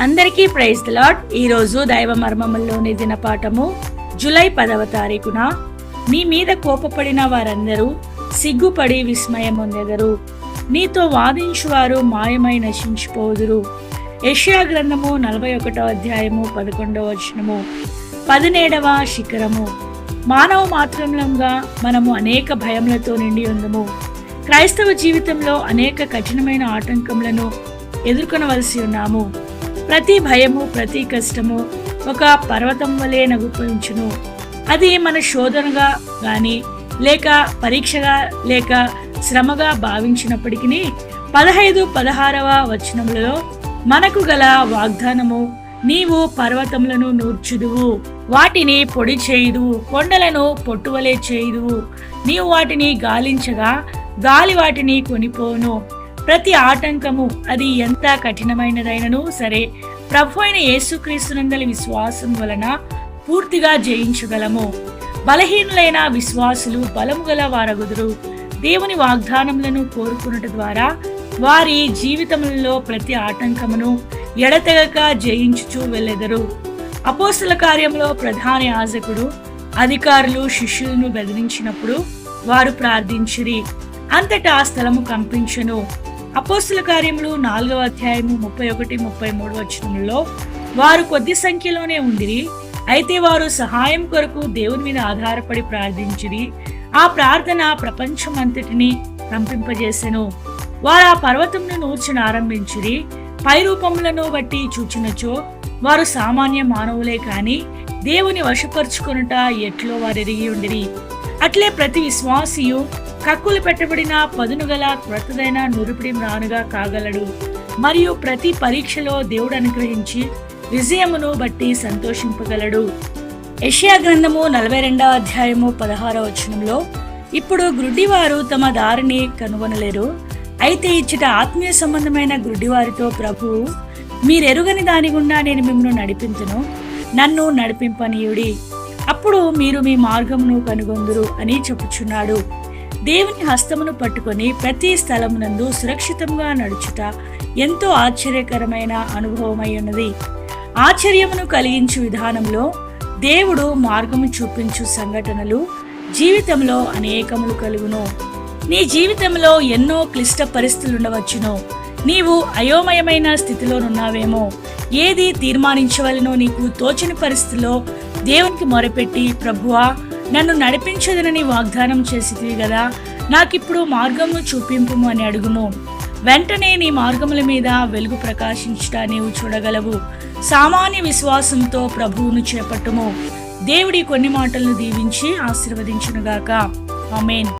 అందరికీ praise lord ఈరోజు దైవ మర్మముల్లోని దినపాఠము జూలై పదవ తారీఖున. నీ మీద కోపపడిన వారందరూ సిగ్గుపడి విస్మయం పొందెదరు నీతో వాదించువారు మాయమై నశించిపోదురు. యష్యా గ్రంథము నలభై ఒకటో అధ్యాయము పదకొండవ వచనము. పదినేడవ శిఖరము. మానవ మాత్రంగా మనము అనేక భయములతో నిండి ఉందము. క్రైస్తవ జీవితంలో అనేక కఠినమైన ఆటంకములను ఎదుర్కొనవలసి ఉన్నాము. ప్రతి భయము ప్రతి కష్టము ఒక పర్వతం వలె నగుపించును అది మన శోధనగా గాని లేక పరీక్షగా లేక శ్రమగా భావించినప్పటికీ పదహైదు పదహారవ వచనములలో మనకు గల వాగ్దానము నీవు పర్వతములను నూర్చుదువు వాటిని పొడి చేయుదువు కొండలను పొట్టువలే చేయుదువు. నీవు వాటిని గాలించగా గాలి వాటిని కొనిపోను ప్రతి ఆటంకము అది ఎంత కఠినమైనదైనను సరే ప్రభు అయిన యేసుక్రీస్తునందలి విశ్వాసం వలన పూర్తిగా జయించగలము. బలహీనులైన విశ్వాసులు బలము గల వారగుదురు. దేవుని వాగ్దానములను కోరుకున్నట ద్వారా వారి జీవితములలో ప్రతి ఆటంకమును ఎడతెగక జయించుచూ వెళ్ళెదరు. అపోస్తుల కార్యంలో ప్రధాన యాజకుడు అధికారులు శిష్యులను బెదిరించినప్పుడు వారు ప్రార్థించిరి. అంతటా స్థలము కంపించను. అపోస్తుల కార్యములు నాలుగవ అధ్యాయము ముప్పై ఒకటి ముప్పై మూడు వచనంలో వారు కొద్ది సంఖ్యలోనే ఉండిరి. అయితే వారు సహాయం కొరకు దేవుని మీద ఆధారపడి ప్రార్థించిరి. ఆ ప్రార్థన ప్రపంచం అంతటిని కంపింపజేసెను వారు ఆ పర్వతంను నూర్చిన ఆరంభించిరి. పై రూపములను బట్టి చూచినచో వారు సామాన్య మానవులే కాని దేవుని వశపరుచుకొనుట ఎట్లో వారు ఎరిగి ఉండిరి. అట్లే ప్రతి విశ్వాసియు కక్కులు పెట్టబడిన పదును గల క్రొత్తదైన నురుపిడి మ్రానుగా కాగలడు. మరియు ప్రతి పరీక్షలో దేవుడు అనుగ్రహించి విజయమును బట్టి సంతోషింపగలడు. యెషయా గ్రంథము నలభై రెండవ అధ్యాయము పదహారవ వచనంలో ఇప్పుడు గ్రుడ్డివారు తమ దారిని కనుగొనలేరు. అయితే ఇచ్చట ఆత్మీయ సంబంధమైన గ్రుడ్డివారితో ప్రభువు మీరెరుగని దాని గుండా నేను మిమ్మల్ని నడిపించును నన్ను నడిపింపనీయుడి. అప్పుడు మీరు మీ మార్గమును కనుగొందురు అని చెప్పుచున్నాడు. దేవుని హస్తమును పట్టుకొని ప్రతి స్థలమునందు సురక్షితంగా నడుచుట ఎంతో ఆశ్చర్యకరమైన అనుభవమై ఉన్నది. ఆశ్చర్యమును కలిగించు విధానంలో దేవుడు మార్గము చూపించు సంఘటనలు జీవితంలో అనేకములు కలుగును. నీ జీవితంలో ఎన్నో క్లిష్ట పరిస్థితులు ఉండవచ్చును నీవు అయోమయమైన స్థితిలోనున్నావేమో. ఏది తీర్మానించవలనో నీకు తోచని పరిస్థితిలో దేవునికి మొరపెట్టి ప్రభువా నన్ను నడిపించదనని వాగ్దానం చేసితివి కదా నాకిప్పుడు మార్గము చూపింపుము అని అడుగుము. వెంటనే నీ మార్గముల మీద వెలుగు ప్రకాశించుట నీవు చూడగలవు. సామాన్య విశ్వాసంతో ప్రభువును చేపట్టుము. దేవుడి కొన్ని మాటలను దీవించి ఆశీర్వదించునుగాక. ఆమెన్.